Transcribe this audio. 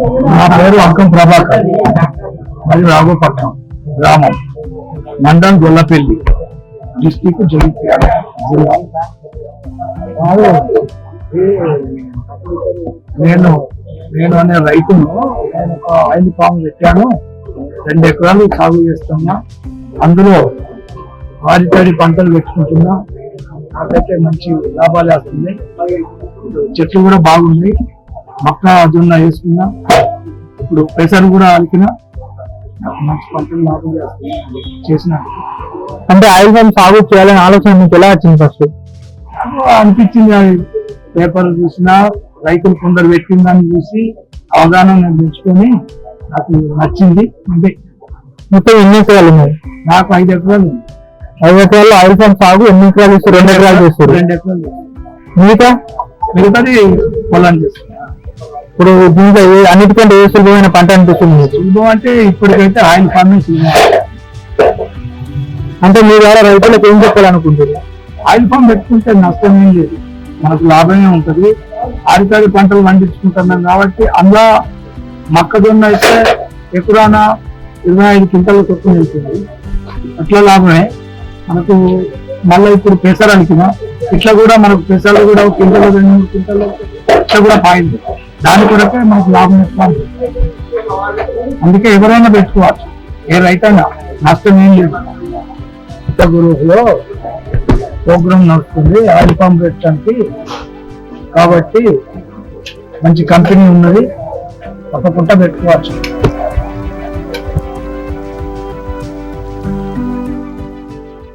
నా పేరు అంకం ప్రభాకర్. మరి రాఘోపట్నం గ్రామం మండలం గొల్లపల్లి డిస్టిక్ జగిత్యాల జిల్లా. నేను నేను అనే రైతును నేను ఒక ఆయిల్ ఫామ్ పెట్టాను. రెండు ఎకరాలు సాగు చేస్తున్నా. అందులో వారితడి పంటలు పెట్టుకుంటున్నా. నాకైతే మంచి లాభాలు వస్తుంది చెట్లు కూడా బాగుంది మక్క జొన్న వేసుకున్నా ఇప్పుడు పెసరు కూడా అలికిన మంచి పంటలు లాభం చేసిన. అంటే ఆయిల్ ఫామ్ సాగు చేయాలని ఆలోచన మీకు ఎలా వచ్చింది ఫస్ట్? అనిపించింది అది. పేపర్ చూసినా రైతులు కొందరు పెట్టిన దాన్ని చూసి అవగాహన నేను పెంచుకొని నాకు నచ్చింది. అంటే మొత్తం ఎన్ని ఎకరాలు ఉన్నాయి? నాకు ఐదు ఎకరాలు. ఐదు ఎకరాలు ఆయిల్ ఫామ్ సాగు ఎన్ని ఎకరాలు చేస్తారు? రెండు ఎకరాలు చేస్తారు. రెండు ఎకరాలు. మిగతా? మిగతాది పొలం చేస్తున్నా ఇప్పుడు దీంట్లో అన్నిటికంటే ఏ సులభమైన పంట అనిపిస్తుంది సులభం అంటే ఇప్పటికైతే ఆయిల్ ఫార్మింగ్ సులభం అంటే మీ ద్వారా రైతులకు ఏం చెప్పాలనుకుంటున్నారు? ఆయిల్ ఫామ్ పెట్టుకుంటే నష్టం ఏం లేదు. మనకు లాభమే ఉంటది. ఆరికాడి పంటలు పండించుకుంటున్నాం కాబట్టి అందులో మొక్కజొన్న అయితే ఎకరాన ఇరవై ఐదు క్వింటల చొప్పున వెళ్తుంది. అట్లా లాభమే. మనకు మళ్ళీ ఇప్పుడు పెసర అలికిన ఇట్లా కూడా మనకు పెసర్లు కూడా ఒక క్వింటల్ రెండు మూడు క్వింటల్ ఇట్లా కూడా పాయింది దాని కొరకే మనకు లాభం ఇస్తాను అందుకే ఎవరైనా పెట్టుకోవచ్చు. ఏ రైతైనా నష్టం ఏం లేదు. గురువులో ప్రోగ్రామ్ నడుస్తుంది ఆయిల్ పంప్ పెట్టడానికి. కాబట్టి మంచి కంపెనీ ఉన్నది తప్పకుండా పెట్టుకోవచ్చు.